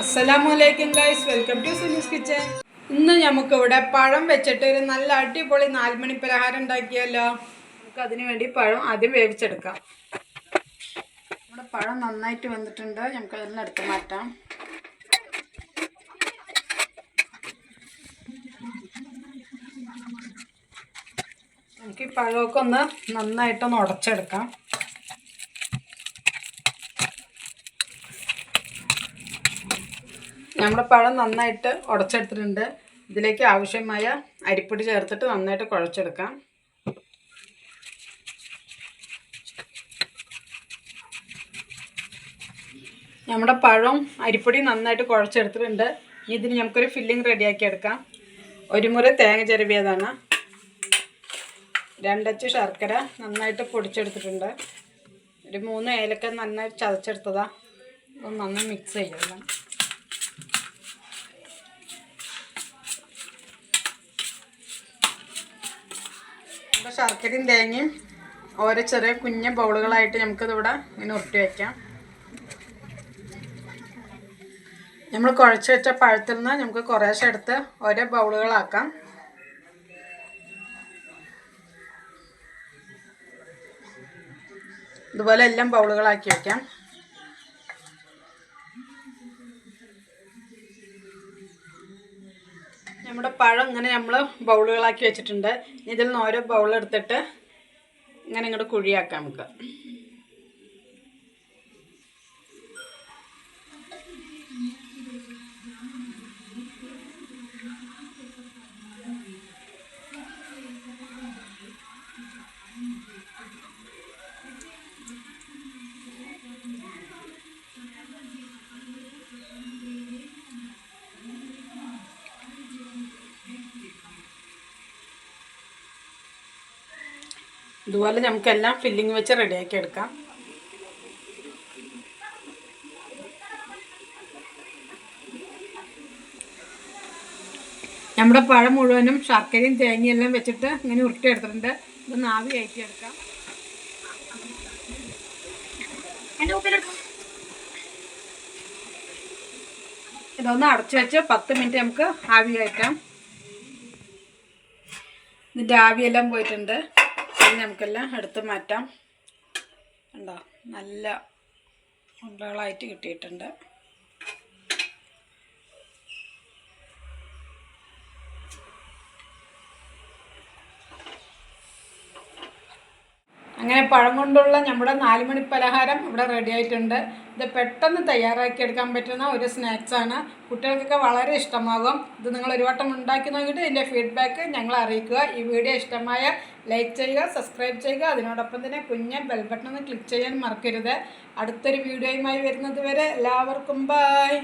അസ്സലാമലൈക്കും guys. Welcome to Suni's kitchen. ഇന്ന് നമുക്കിവിടെ പഴം വെച്ചിട്ട് ഒരു നല്ല അടിപൊളി നാലുമണി പലഹാരം ഉണ്ടാക്കിയല്ലോ. നമുക്ക് അതിനു വേണ്ടി പഴം ആദ്യം വേവിച്ചെടുക്കാം. നമ്മുടെ പഴം നന്നായിട്ട് വന്നിട്ടുണ്ട്. നമുക്ക് അതിൽ എടുത്ത് മാറ്റാം. നമുക്ക് ഈ പഴമൊക്കെ ഒന്ന് നന്നായിട്ടൊന്ന് ഉടച്ചെടുക്കാം. നമ്മുടെ പഴം നന്നായിട്ട് ഉടച്ചെടുത്തിട്ടുണ്ട്. ഇതിലേക്ക് ആവശ്യമായ അരിപ്പൊടി ചേർത്തിട്ട് നന്നായിട്ട് കുഴച്ചെടുക്കാം. നമ്മുടെ പഴവും അരിപ്പൊടി നന്നായിട്ട് കുഴച്ചെടുത്തിട്ടുണ്ട്. ഇതിന് നമുക്കൊരു ഫില്ലിങ് റെഡിയാക്കി എടുക്കാം. ഒരു മുറി തേങ്ങ ചെരുവിയതാണ്. രണ്ടച്ച് ശർക്കര നന്നായിട്ട് പൊടിച്ചെടുത്തിട്ടുണ്ട്. ഒരു മൂന്ന് ഏലക്ക നന്നായിട്ട് ചതച്ചെടുത്തതാണ് അത് നന്നായി മിക്സ് ചെയ്യണം നമ്മുടെ ശർക്കരയും തേങ്ങയും ഓരോ ചെറിയ കുഞ്ഞ ബൗളുകളായിട്ട് നമുക്കിതിവിടെ ഇങ്ങനെ ഉരുട്ടി വയ്ക്കാം. നമ്മൾ കുഴച്ച് വെച്ച പഴത്തിൽ നിന്ന് നമുക്ക് കുറേശ്ശെ എടുത്ത് ഓരോ ബൗളുകളാക്കാം. ഇതുപോലെ എല്ലാം ബൗളുകളാക്കി വെക്കാം നമ്മുടെ പഴം ഇങ്ങനെ നമ്മൾ ബൗളുകളാക്കി വെച്ചിട്ടുണ്ട്. ഇതിൽ നിന്ന് ഓരോ ബൗൾ എടുത്തിട്ട് ഇങ്ങനെ ഇങ്ങോട്ട് കുഴിയാക്കാം നമുക്ക്. ഇതുപോലെ നമുക്കെല്ലാം ഫില്ലിങ് വെച്ച് റെഡിയാക്കി എടുക്കാം. നമ്മുടെ പഴം മുഴുവനും ശർക്കരയും തേങ്ങയും എല്ലാം വെച്ചിട്ട് ഇങ്ങനെ ഉരുട്ടി എടുത്തിട്ടുണ്ട് ഇത് ആവി കയറ്റി എടുക്കാം. ഇതൊന്ന് അടച്ചു വെച്ച് പത്ത് മിനിറ്റ് നമുക്ക് ആവി കയറ്റാം. ഇതിന്റെ ആവിയെല്ലാം പോയിട്ടുണ്ട്. ഇനി നമുക്കെല്ലാം എടുത്ത് മാറ്റാം. ഉണ്ടോ നല്ല ഉണ്ടകളായിട്ട് കിട്ടിയിട്ടുണ്ട്. അങ്ങനെ പഴം കൊണ്ടുള്ള നമ്മുടെ നാലുമണി പലഹാരം ഇവിടെ റെഡി ആയിട്ടുണ്ട്. ഇത് പെട്ടെന്ന് തയ്യാറാക്കി എടുക്കാൻ പറ്റുന്ന ഒരു സ്നാക്സാണ് കുട്ടികൾക്കൊക്കെ വളരെ ഇഷ്ടമാകും. ഇത് നിങ്ങൾ ഒരു വട്ടം ഉണ്ടാക്കി നോക്കിയിട്ട് ഇതിന്റെ ഫീഡ്ബാക്ക് ഞങ്ങൾ അറിയിക്കുക. ഈ വീഡിയോ ഇഷ്ടമായ ലൈക്ക് ചെയ്യുക സബ്സ്ക്രൈബ് ചെയ്യുക. അതിനോടൊപ്പം തന്നെ കുഞ്ഞ ബെൽബട്ടൺ ഒന്ന് ക്ലിക്ക് ചെയ്യാൻ മറക്കരുത്. അടുത്തൊരു വീഡിയോയുമായി വരുന്നത് വരെ എല്ലാവർക്കും ബായ്